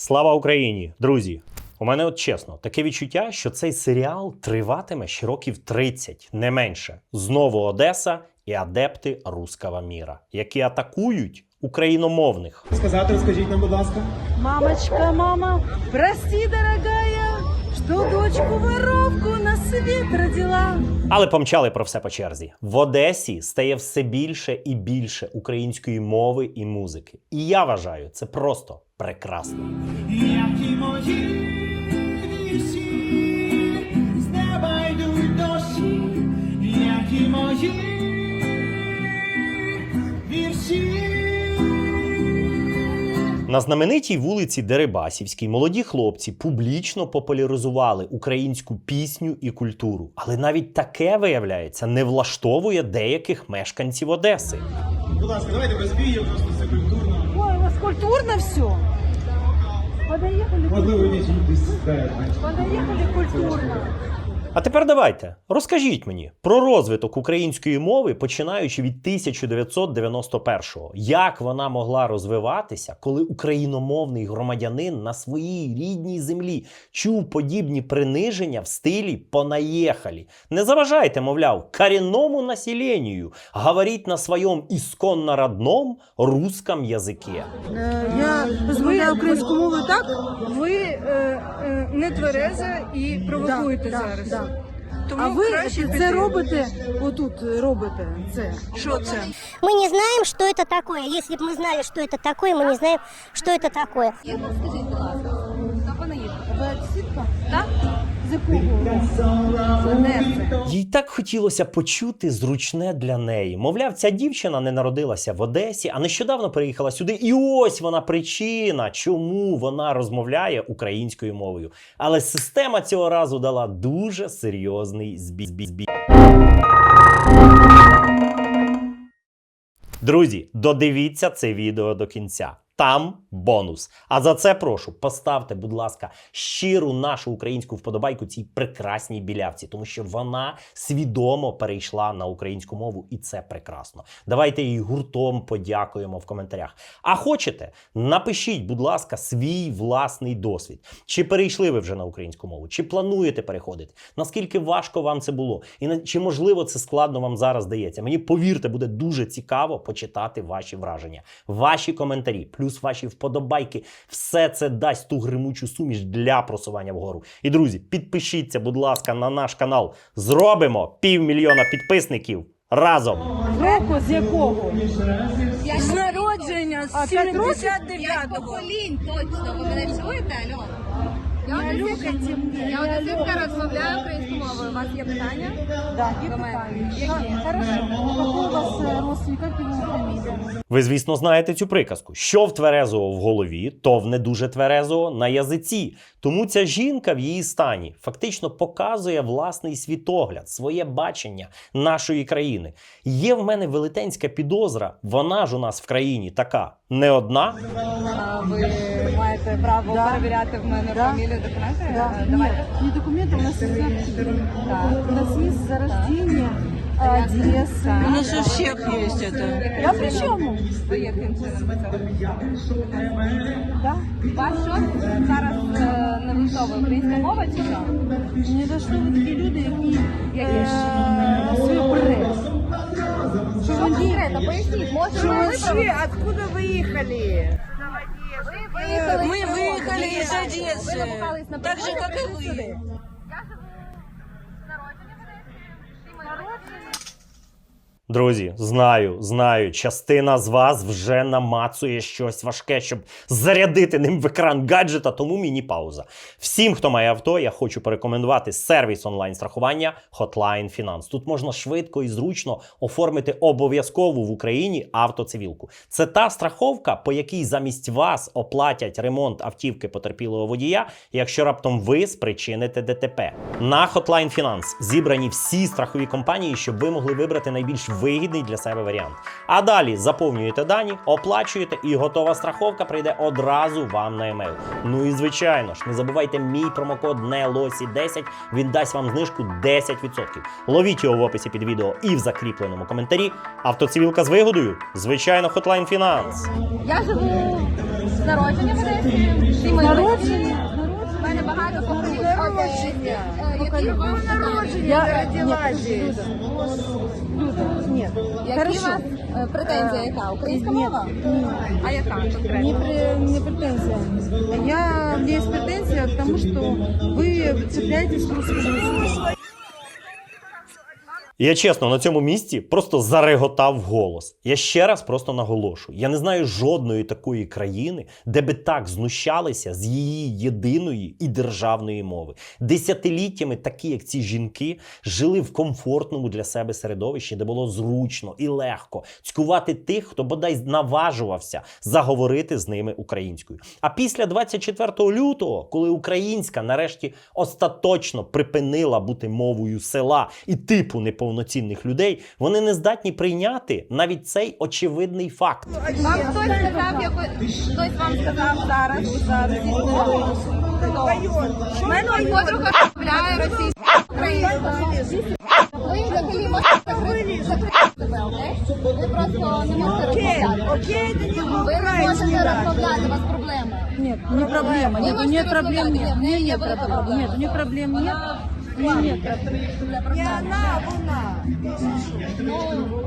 Слава Україні, друзі! У мене от чесно, таке відчуття, що цей серіал триватиме ще років 30, не менше. Знову Одеса і адепти руского міра, які атакують україномовних. Сказати, розкажіть нам, будь ласка. Мамочка, мама, прості, дорогая, что дочку воровку на свет родила. Але помчали про все по черзі. В Одесі стає все більше і більше української мови і музики. І я вважаю, це просто прекрасно. Які мої вірші, з неба йдуть дощі, які мої На знаменитій вулиці Дерибасівській молоді хлопці публічно популяризували українську пісню і культуру. Але навіть таке, виявляється, не влаштовує деяких мешканців Одеси. Будь ласка, давайте без бію, просто це культурно. Ой, у вас культурно все. Спереду. подоехали культурно. А тепер давайте розкажіть мені про розвиток української мови, починаючи від 1991-го. Як вона могла розвиватися, коли україномовний громадянин на своїй рідній землі чув подібні приниження в стилі «понаєхалі». Не заважайте, мовляв, корінному населенню говоріть на своєму ісконно родном русском язикі. Е, Я розмовляю українською мовою так? Ви е, е, не твереза і провокуєте Да, да, зараз. да. Тому А ви краще це піти. робите, отут робите це. Що це? Мы не знаем, что это такое. Если бы мы знали, что это такое, мы не знаем, что это такое. Їй так хотілося почути зручне для неї. Мовляв, ця дівчина не народилася в Одесі, а нещодавно переїхала сюди. І ось вона причина, чому вона розмовляє українською мовою. Але система цього разу дала дуже серйозний збій. Друзі, додивіться це відео до кінця. Там бонус. А за це прошу поставте, будь ласка, щиру нашу українську вподобайку цій прекрасній білявці, тому що вона свідомо перейшла на українську мову, і це прекрасно. Давайте їй гуртом подякуємо в коментарях. А хочете, напишіть, будь ласка, свій власний досвід. Чи перейшли ви вже на українську мову, чи плануєте переходити? Наскільки важко вам це було? І чи можливо це складно вам зараз дається? Мені повірте, буде дуже цікаво почитати ваші враження, ваші коментарі, плюс ваші вподобайки. Все це дасть ту гримучу суміш для просування вгору. І друзі, підпишіться, будь ласка, на наш канал. Зробимо півмільйона підписників разом. Року з якого? З народження, з 79-го. поколінь точно. Ви мене чуєте, Альон? Я одеситка, я розмовляю українською мовою. У вас є питання? Да, є питання. Хорошо. Е, фамілія? Ви, звісно, знаєте цю приказку: що в тверезого в голові, то в не дуже тверезого на язиці. Тому ця жінка в її стані фактично показує власний світогляд, своє бачення нашої країни. Є в мене велетенська підозра, вона ж у нас в країні така не одна. А ви маєте право Да. перевіряти в мене Да. фамілію документи? Да. Е, Нет, Давайте. не документы, у нас есть. Так. У нас есть за рождение Одессы. У нас у всіх є це. Я при чому? Ви яким чином це робите? Да. Вас що зараз е, не влаштовує українська мова чи що? Не дошли такі люди, які е, свою прес. Що конкретно? Поясніть, може Що ви вообще, виправите? откуда выехали? виїхали Ми з виїхали Одеси. із Одеси. Ви намагались на Так же, природі як і прийти ви. сюди. Друзі, знаю, знаю, частина з вас вже намацує щось важке, щоб зарядити ним в екран гаджета, тому міні-пауза. Всім, хто має авто, я хочу порекомендувати сервіс онлайн-страхування Hotline Finance. Тут можна швидко і зручно оформити обов'язкову в Україні автоцивілку. Це та страховка, по якій замість вас оплатять ремонт автівки потерпілого водія, якщо раптом ви спричините ДТП. На Hotline Finance зібрані всі страхові компанії, щоб ви могли вибрати найбільш вигідний для себе варіант. А далі заповнюєте дані, оплачуєте, і готова страховка прийде одразу вам на емейл. Ну і звичайно ж, не забувайте мій промокод NELOSI10, він дасть вам знижку 10%. Ловіть його в описі під відео і в закріпленому коментарі. Автоцивілка з вигодою, звичайно, Hotline Finance. Я живу народження в Одесі? Народження? У мене багато Які Я родилась. нет. Які у Хорошо. вас е, претензія яка? Українська мова? А яка Не, конкретно? не претензия. Я, у меня есть претензия к тому, что вы цепляетесь к русскому языку. Я чесно на цьому місці просто зареготав голос. Я ще раз просто наголошую: я не знаю жодної такої країни, де би так знущалися з її єдиної і державної мови. Десятиліттями такі, як ці жінки, жили в комфортному для себе середовищі, де було зручно і легко цькувати тих, хто бодай наважувався заговорити з ними українською. А після 24 лютого, коли українська нарешті остаточно припинила бути мовою села і типу неповноцінних людей, вони не здатні прийняти навіть цей очевидний факт. Вам хтось сказав, яко- хтось вам сказав зараз, зараз. Мене подруга розмовляє російською українською. Ви взагалі можете закрити себе, окей? Ви просто не можете розмовляти. Ви не можете розмовляти, у вас проблеми. Нет, не проблема. Нет, нет проблем. Нет, нет, нет проблем. проблем. Нет, проблем нет. У нее нет проблем. Ну,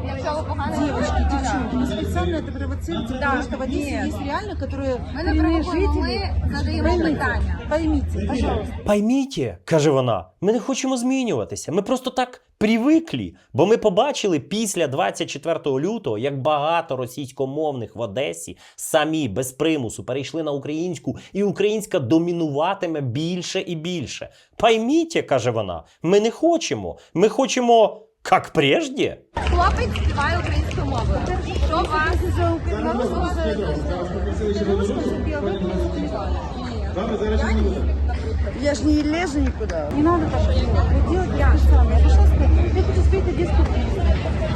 якщо ви погано Девочки, говорите, девчонки, вы специально это провоцируете, потому что в Одессе есть реально, которые Ми не коренные провокуємо, жители. ми задаємо Поймите, питання. поймите, пожалуйста. Пойміть, каже вона, ми не хочемо змінюватися. Ми просто так привиклі. Бо ми побачили після 24 лютого, як багато російськомовних в Одесі самі без примусу перейшли на українську, і українська домінуватиме більше і більше. Пойміть, каже вона, ми не хочемо. Ми хочемо. Як прежде? Хлопець співає українською мовою. Що вас? Я ж не лезу никуда. Не надо так делать. Вот делать я сам. Я пришла сказать, я хочу спеть одесскую песню.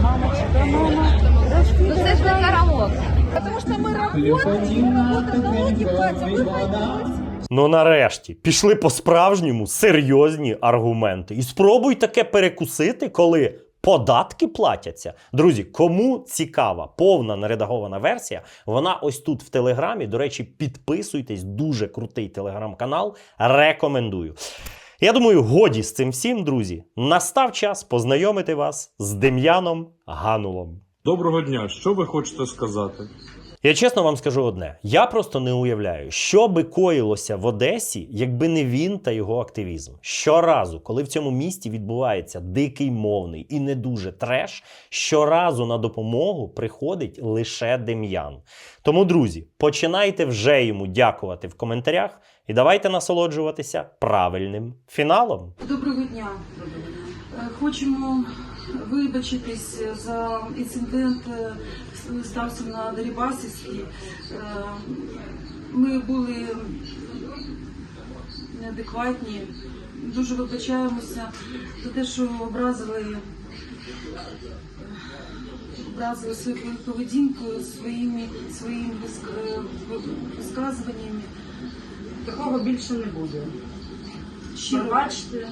Мамочка, мама, Ну це ж не караоке. Потому что мы работаем, мы работаем, налоги платим, вы пойдете. Ну нарешті пішли по-справжньому серйозні аргументи. І спробуй таке перекусити, коли податки платяться. Друзі, кому цікава повна нередагована версія, вона ось тут в телеграмі. До речі, підписуйтесь, дуже крутий телеграм-канал. Рекомендую. Я думаю, годі з цим всім, друзі. Настав час познайомити вас з Дем'яном Ганулом. Доброго дня. Що ви хочете сказати? Я чесно вам скажу одне: я просто не уявляю, що би коїлося в Одесі, якби не він та його активізм. Щоразу, коли в цьому місті відбувається дикий мовний і не дуже треш, щоразу на допомогу приходить лише Дем'ян. Тому, друзі, починайте вже йому дякувати в коментарях і давайте насолоджуватися правильним фіналом. Доброго дня. Е, Хочемо вибачитись за інцидент, е, стався на Дерибасівській. Е, Ми були неадекватні. Дуже вибачаємося за те, що образили, образили своєю поведінкою, своїми, своїми е, висказуваннями. Такого більше не буде. Щиро,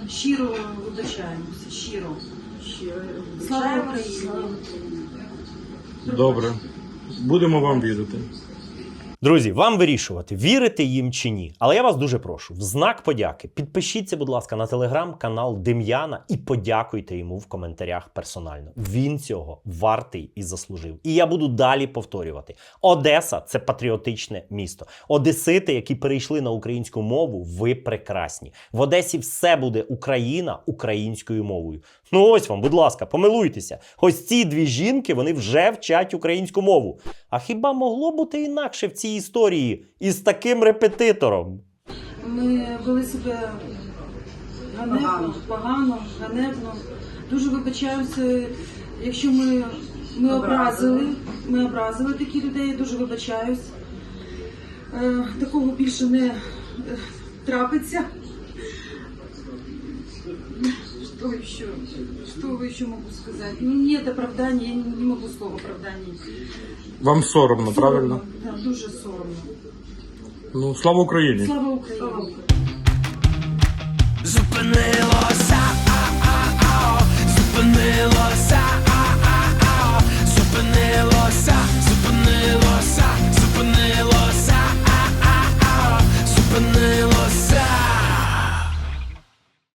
щиро вибачаємося, щиро. Слава Україні! Добре. Будемо вам вірити. Друзі, вам вирішувати, вірите їм чи ні. Але я вас дуже прошу, в знак подяки, підпишіться, будь ласка, на телеграм-канал Дем'яна і подякуйте йому в коментарях персонально. Він цього вартий і заслужив. І я буду далі повторювати: Одеса це патріотичне місто. Одесити, які перейшли на українську мову, ви прекрасні. В Одесі все буде Україна українською мовою. Ну ось вам, будь ласка, помилуйтеся. Ось ці дві жінки вони вже вчать українську мову. А хіба могло бути інакше в цій історії із таким репетитором? Ми вели себе ганебно, Погано. ганебно. Дуже вибачаємося, якщо ми, ми образили, ми образили таких людей, дуже вибачаюсь. Е, такого більше не е, трапиться. Что еще? Что еще могу сказать? Ну, нет оправдания, я не, не могу слова оправдания. Вам соромно, правильно? Да, дуже соромно. Ну, слава Україні! Слава Україні! Зупинила